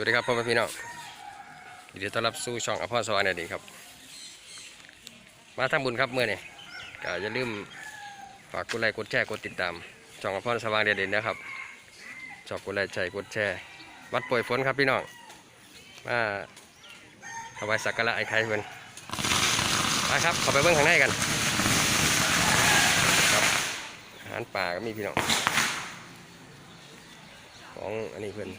วัสดีครับพ่อแม่พี่น้องยินดีต้อนรับสู่ช่องอภรสวรรค์ดีครับ มาทำบุญครับเมื่อนี่ก็อย่าลืมฝากกดไลค์กดแชร์กดติดตามช่องอภรสว่างเด่นๆนะครับชอบกดไลค์ใจกดแชร์ วัดป่วยฝนครับพี่น้องมาถวายสักการะไอ้ไข่เพิ่นไปครับเข้าไปเบิ่งข้างในกันครับอาหารป่าก็มีพี่น้องของอันนี้เพิ่น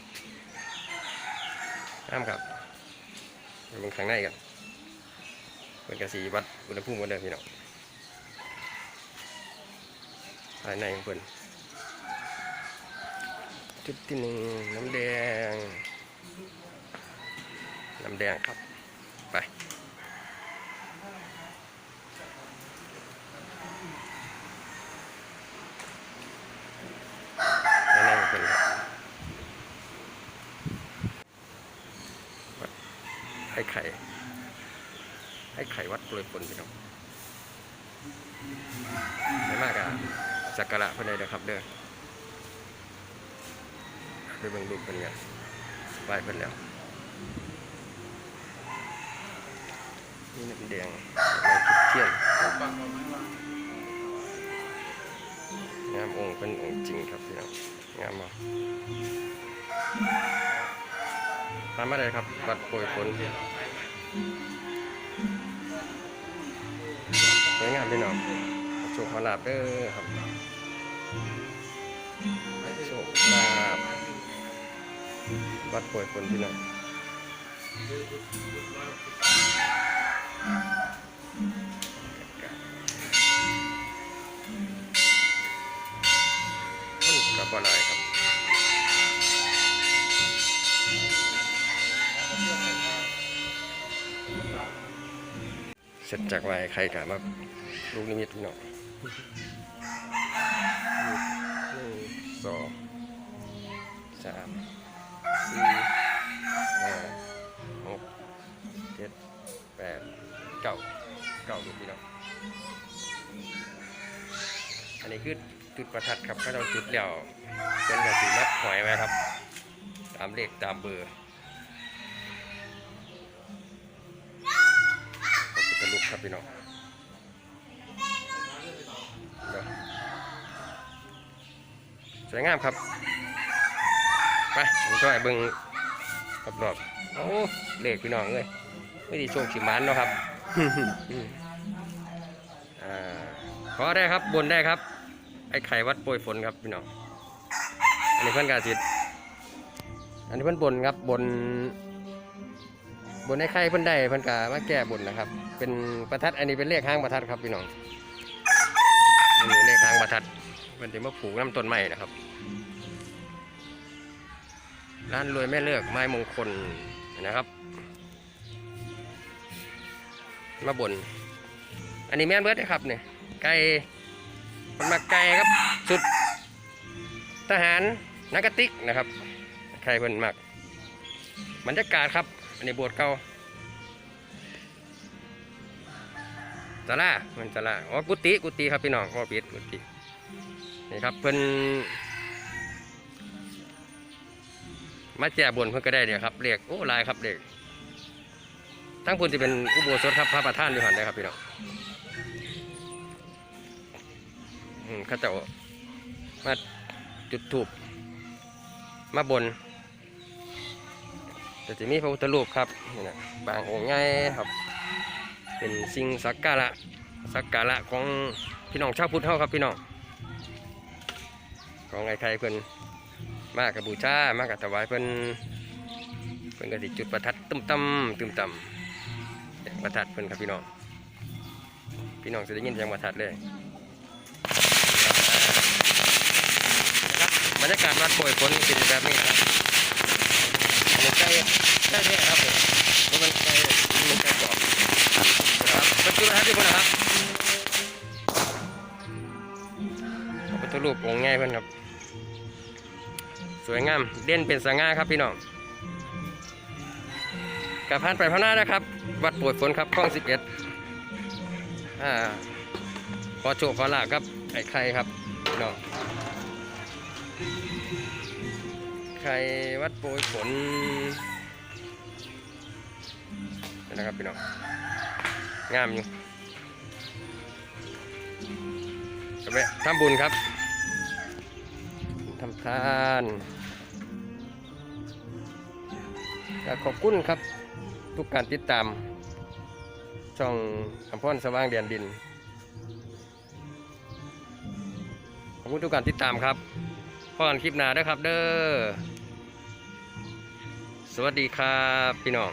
น้ำครับเปเบิ่งข้างในกันเป็นกระสีวัดอุณหภูมิกันเดิมพี่น้องภายในของเพิ่นจุดที่หนึ่งน้ำแดง น้ำแดงครับ ไป ภายในของเพิ่นครับ ไอ้ไข่ไอ้ไข่วัดโปรยฝนพี่น้องไม่มากอะสักการะเพื่อนเลยนะครับเด้อไปเบิ่งรูปเพิ่นกันไหว้เพิ่นแล้วนี่น้ำแดงอะไรทุกเทียนงามองค์เป็นองค์จริงครับพี่น้องงามบ่ ตามมาเลยครับวัดโปรยฝนสวยงามพี่น้องโชคลาภเด้อครับโชคลาภวัดป่วยฝนพี่น้อง สร็จจากไหวใครกะมาลูกนิมิตพี่น้องหนึ่งสองสามสี่ห้าหกเจ็ดแปดเก้าเก้าลูกพี่น้องอันนี้คือจุดประทัดครับก็ต้องจุดแล้วเป็นกระสีมัดหอยไว้ครับ ตามเลขตามเบอร์ พระพุทธรูปครับพี่น้องเดี๋ยวสวยงามครับ ไปผมช่วยเบิ่งรอบๆโอ้เลขพี่น้องเอ้ยไม่ได้โชคสิหมันเนาะครับอ่าขอได้ครับบนได้ครับ ไอ้ไข่วัดโปรยฝนครับพี่น้อง อันนี้เพื่อนกาสิทธิ์อันนี้เพื่อนบนครับบน บนไอ้ไข่เพื่นได้เพื่นกามาแก้บนนะครับ เป็นประทัดอันนี้เป็นเลขห้างประทัดครับพี่น้องอันนี้เลขห้างประทัดเพื่นจะมาผูกน้ำต้นไม้นะครับร้านรวยแม่เลือกไม้มงคลนะครับ มาบน อันนี้แม่นเบิร์ดนะครับเนี่ยไก่มันมาไก่ครับสุดทหารนักกติกนะครับ ใครเพิ่นมักบรรยากาศครับ อันนี้โบสถ์เก่าศาลามันศาลาอ๋อกุฏิกุฏิครับพี่น้องอ๋อปิดกุฏินี่ครับเพิ่นมาแจกบนเพิ่นก็ได้เนี่ยครับเรียกโอ้ลายครับเรียกทั้งพุ่นจะเป็นอุโบสถครับพระประธานอยู่หันนะครับพี่น้องอืมข้าเจ้ามาจุดถูปมาบน แต่จะมีพระพุทธรูปครับนี่นะบางองค์ใหญ่ครับ เป็นสิ่งสักการะสักการะของพี่น้องชาวพุทธเฮาครับพี่น้องของไอ้ใครเพิ่นมากับบูชามากับถวายเพิ่นเพิ่นก็สิจุดประทัดตุ้มตำตุ้มตำเสียงประทัดเพิ่นครับพี่น้องพี่น้องจะได้ยินเสียงประทัดเลยบรรยากาศวัดโปรยฝนเป็นแบบนี้นะครับ ไก่แท้ครับผมนี่มันไก่นี่มันไก่กรอบนะครับเป็นจุดนะครับทุกคนนะครับพระพุทธรูปองค์ง่ายเพื่อนครับ สวยงามเด่นเป็นสง่าครับพี่น้องกับผ่านไปพน้านะครับ วัดปรยฝนครับคลองสิบเอ็ดอ่าขอโชคขอลาครับไอ้ไข่ครับพี่น้องไข่วัดโปรยฝน นะครับพี่น้องงามอยู่กระเบทำบุญครับทำทานก็ขอบคุณครับทุกการติดตาม ช่องอำพรสว่างเดียนดิน ขอบคุณทุกการติดตามครับพอกันคลิปหน้าด้อครับเด้อสวัสดีครับ พี่น้อง